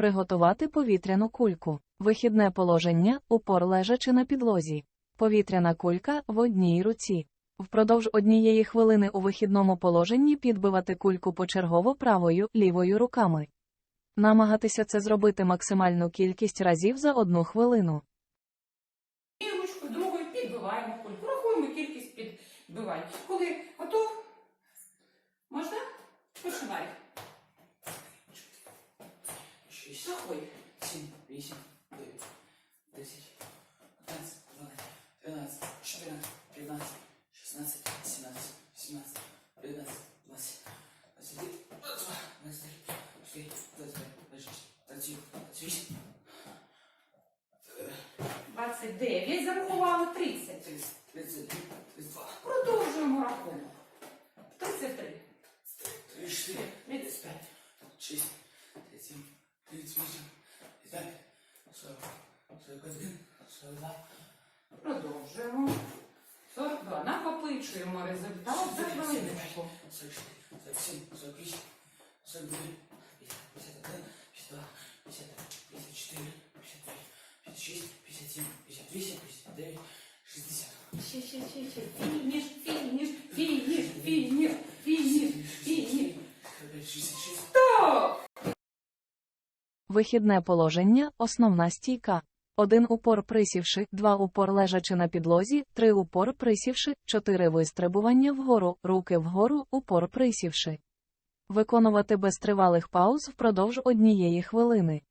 Приготувати повітряну кульку. Вихідне положення, упор лежачи на підлозі. Повітряна кулька в одній руці. Впродовж однієї хвилини у вихідному положенні підбивати кульку почергово правою, лівою руками. Намагатися це зробити максимальну кількість разів за одну хвилину. І ручку другою підбиваємо кульку. Рахуємо кількість підбивань. Коли готов, можна? Починай. П'ятнадцять, шістнадцять, сімнадцять, сімнадцять, дев'ятнадцять, двадцять, двадцять один, двадцять два, двадцять три, двадцять чотири, двадцять п'ять, двадцять шість, двадцять сім, двадцять вісім, 29 зарахували 30. тридцять, тридцять один, тридцять два, Продовжуємо рахунок. 33. тридцять чотири, тридцять п'ять, тридцять шість, тридцять сім, тридцять вісім, тридцять дев'ять, сорок, сорок один, сорок два, Продовжуємо. 42. Накопичуємо результат за хвилинку. 44, 47, 48, 49, 51, 52, 53, 54, 55, 56, 57, 58, 59, 60. Ще, ще, ще, ще. Фініш, фініш, фініш, фініш, Вихідне положення, основна стійка. 1 упор присівши, 2 упор лежачи на підлозі, 3 упор присівши, 4 вистрибування вгору, руки вгору, упор присівши. Виконувати без тривалих пауз впродовж однієї хвилини.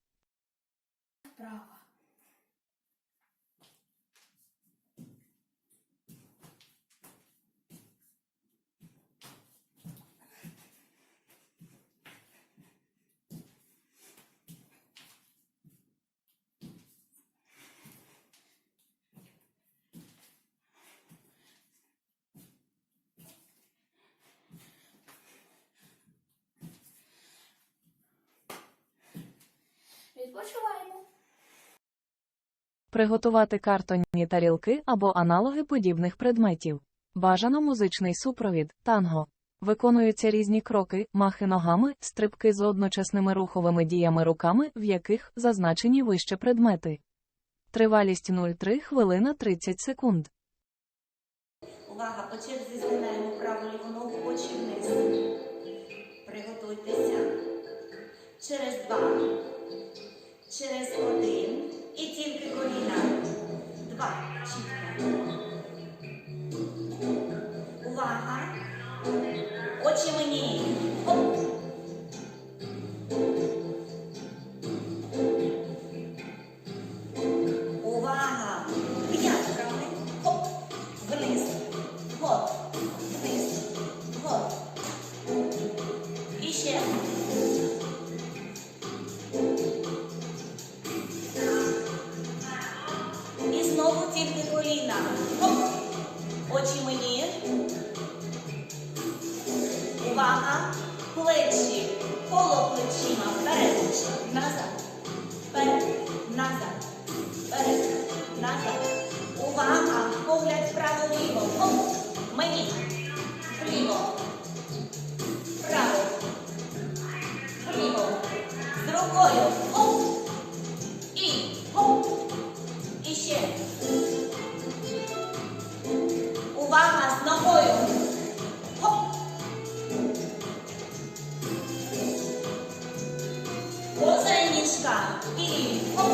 Відпочиваємо. Приготувати картонні тарілки або аналоги подібних предметів. Бажано музичний супровід, танго. Виконуються різні кроки, махи ногами, стрибки з одночасними руховими діями руками, в яких зазначені вище предмети. Тривалість 0,3 хвилина 30 секунд. Увага, по черзі згинаємо праву ліву ногу, очі вниз. Приготуйтеся. Через два. Через один. І тільки коліна. Два. Чітко. Увага. Очі мені. І тільки коліна. Очі мені. Увага. Плечі. Коло плечима. Вперед. Назад. Вперед. Назад. Вперед. Назад. Увага. Погляд вправо-ліво. Хоп. Мені. 一。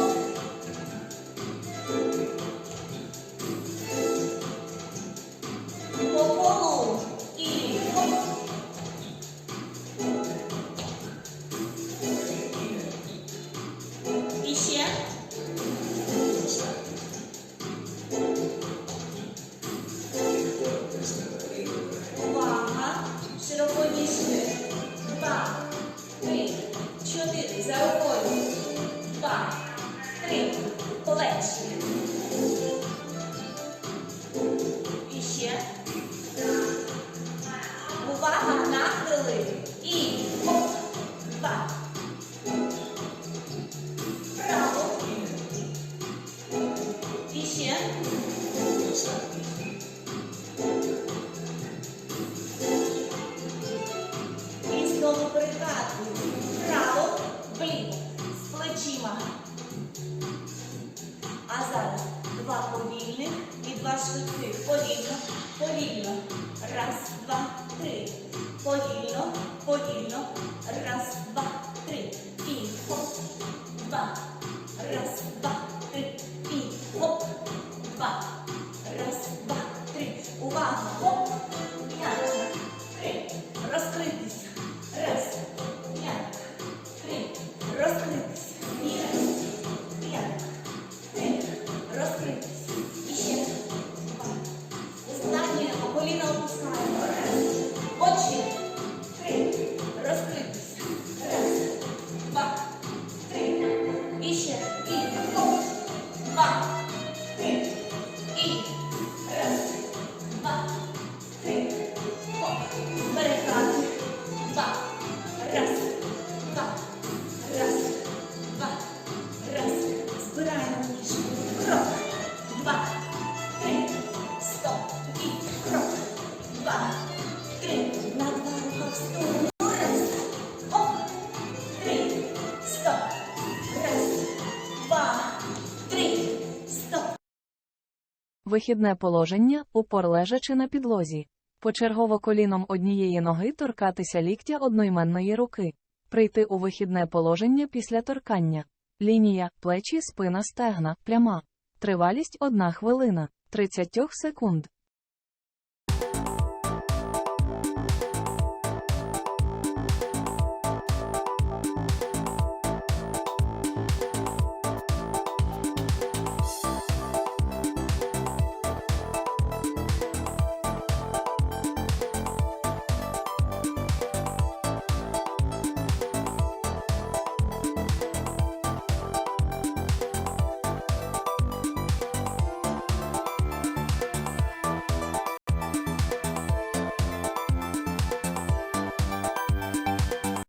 знову перекатуємо. Право, вліво, з плечима. А зараз два повільних і два швидких. Повільно, повільно. Раз, два, три. Повільно, повільно. Раз, два. Вихідне положення, упор лежачи на підлозі, почергово коліном однієї ноги торкатися ліктя одноіменної руки, прийти у вихідне положення після торкання, лінія, плечі, спина стегна, пряма, тривалість 1 хвилина. 30 секунд.